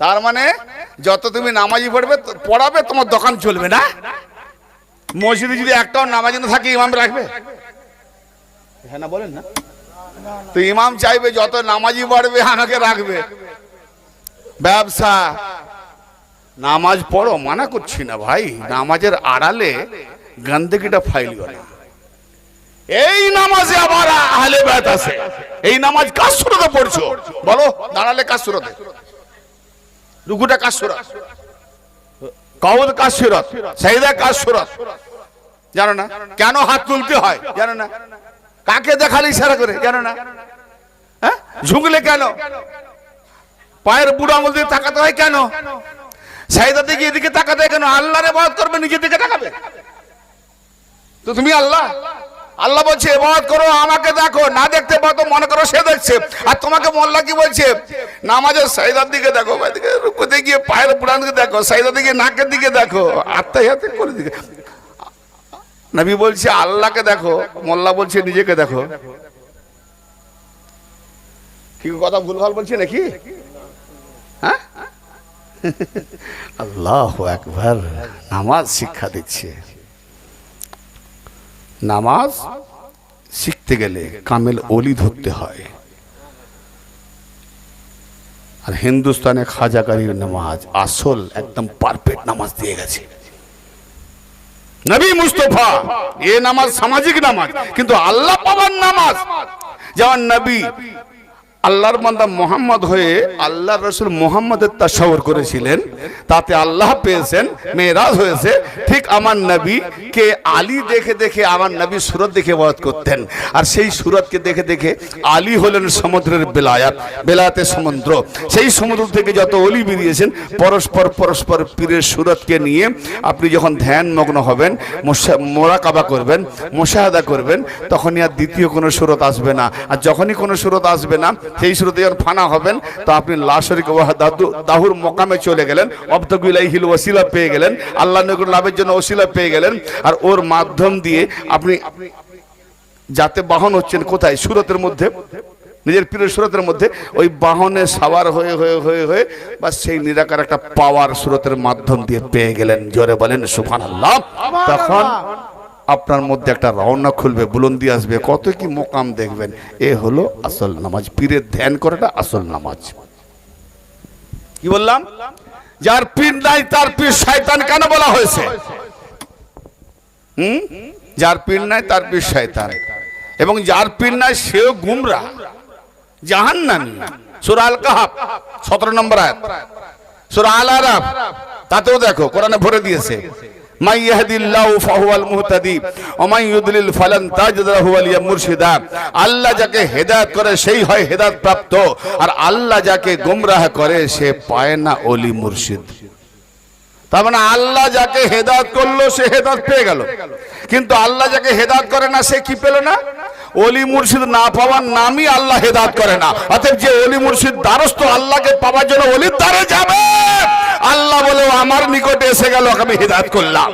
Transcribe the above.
তার মানে যত তুমি নামাজি পড়বে পড়াবে তোমার দোকান চলবে না? মসজিদে যদি একটাও নামাজি না থাকে ইমাম রাখবে? হ্যাঁ না বলেন না। তো ইমাম চাইবে যত নামাজি বাড়বে আমাকে রাখবে। ব্যবসা। নামাজ পড়ো মানা করছি না ভাই। নামাজের আড়ালে গন্দগিটা ফাইল না। এই নামাজে আবার আহলে বায়াত আছে। এই নামাজ কার সুরতে পড়ছো? বলো দাঁড়ালে কার সুরতে? রুকুটা কার সুরত? কওদ কার সুরত? সাইদা কার সুরত? জানো না? কেন হাত তুলতে হয়? জানো না? কাকে দেখালে ইশারা করে? জানো না? হ্যাঁ? ঝুঁকলে কেন? পায়ের বুড়ো আঙুল দিয়ে তাকাতে হয় কেন? সাইদা দিকে এদিকে তাকাতে হয় কেন? আল্লাহরে বাদ করবে, নিজের দিকে তাকাবে? তো তুমি আল্লাহ? আল্লাহ বলছে এবাদত করো, আমাকে দেখো, না দেখতে পাও তো মনে করো সে দেখছে। আর তোমাকে মোল্লা কি বলছে? নামাজের সাইদার দিকে দেখো রুকুতে গিয়ে পায়ের পুরান দিকে দেখো, সাইদার দিকে, নাকের দিকে দেখো আত্মাই হাতে করে দিকে। নবী বলছে, আল্লাহকে দেখো। মোল্লা বলছে, নিজেকে দেখো। কি কথা, ভুলভাল বলছে নাকি? হ্যাঁ? আল্লাহ একবার নামাজ শিক্ষা দিচ্ছে। নামাজ শিখতে গেলে কামেল অলি ধরতে হয়। আর হিন্দুস্তানে খাজাকারীর নামাজ আসল একদম পারফেক্ট নামাজ দিয়ে গেছে। নবী মুস্তফা, এ নামাজ সামাজিক নামাজ, কিন্তু আল্লাহ পাবার নামাজ, যেমন নবী আল্লাহর বান্দা মোহাম্মদ হয়ে আল্লাহ রসুল মোহাম্মদের তাসবর করেছিলেন। তাতে আল্লাহ পেয়েছেন, মেয়েরাজ হয়েছে। ঠিক আমার নবী কে আলী দেখে দেখে আমার নবী সুরত দেখে বরাত করতেন। আর সেই সুরতকে দেখে দেখে আলী হলেন সমুদ্রের বেলায়াত, বেলায়াতের সমুদ্র। সেই সমুদ্র থেকে যত অলি বেরিয়েছেন, পরস্পর পরস্পর পীরের সুরতকে নিয়ে আপনি যখন ধ্যান মগ্ন হবেন মোরাকাবা করবেন, মোশাহাদা করবেন, তখনই আর দ্বিতীয় কোনো সুরত আসবে না। আর যখনই কোনো সুরত আসবে না সেই সুরতে যখন ফানা হবেন তো আপনি লাশরিক দাদু দাহুর মোকামে চলে গেলেন। অব্দগুলাইহিল ওসিলা পেয়ে গেলেন। আল্লাহ নগর লাভের জন্য ওসিলা পেয়ে গেলেন। আর ওর মাধ্যম দিয়ে আপনি যাতে বাহন হচ্ছেন কোথায়? সুরতের মধ্যে। নিজের প্রিয় সুরতের মধ্যে। ওই বাহনে সাওয়ার হয়ে হয়ে হয়ে হয়ে বা সেই নিরাকার একটা পাওয়ার সুরতের মাধ্যম দিয়ে পেয়ে গেলেন। জোরে বলেন সুফান আল্লাহ তখন আপনার মধ্যে একটা রওনা খুলবে, বুলন্দি আসবে কত কি মোকাম দেখবেন। এ হলো আসল নামাজ, পীরের ধ্যান করাটা আসল নামাজ। কি বললাম? যার পীর নাই, তার পীর শয়তান কেন বলা হয়েছে? হুম? যার পীর নাই, তার পীর শয়তান। এবং যার পীর নাই, সেও গুমরা। জাহান্নামী। সূরা আল কাহাফ 17 নম্বর আয়াত। সূরা আল আরাফ তাতেও দেখো, কোরআনে ভরে দিয়েছে। মাই ইয়াহদিল্লাহু ফাহুয়াল মুহতাদি, ওয়া মান ইউদলিল ফালান তাজিদ লাহু ওয়ালিয়া মুরশিদা। আল্লাহ যাকে হেদায়েত করে, সেই হয় হেদায়েত প্রাপ্ত। আর আল্লাহ যাকে গোমরাহ করে, সে পায় না ওলি মুর্শিদ। তার মানে আল্লাহ যাকে হেদাত করল, সে হেদাত পেয়ে গেল। কিন্তু আল্লাহ যাকে হেদাত করে না, সে কি পেল না? অলি মুর্শিদ না পাওয়ার নামই আল্লাহ হেদাত করে না। অতএব যে অলি মুর্শিদ দ্বারস্থ, আল্লাহকে পাওয়ার জন্য অলির দ্বারে যাবে। আল্লাহ বলে আমার নিকটে এসে গেল আমি হিদায়ত করলাম।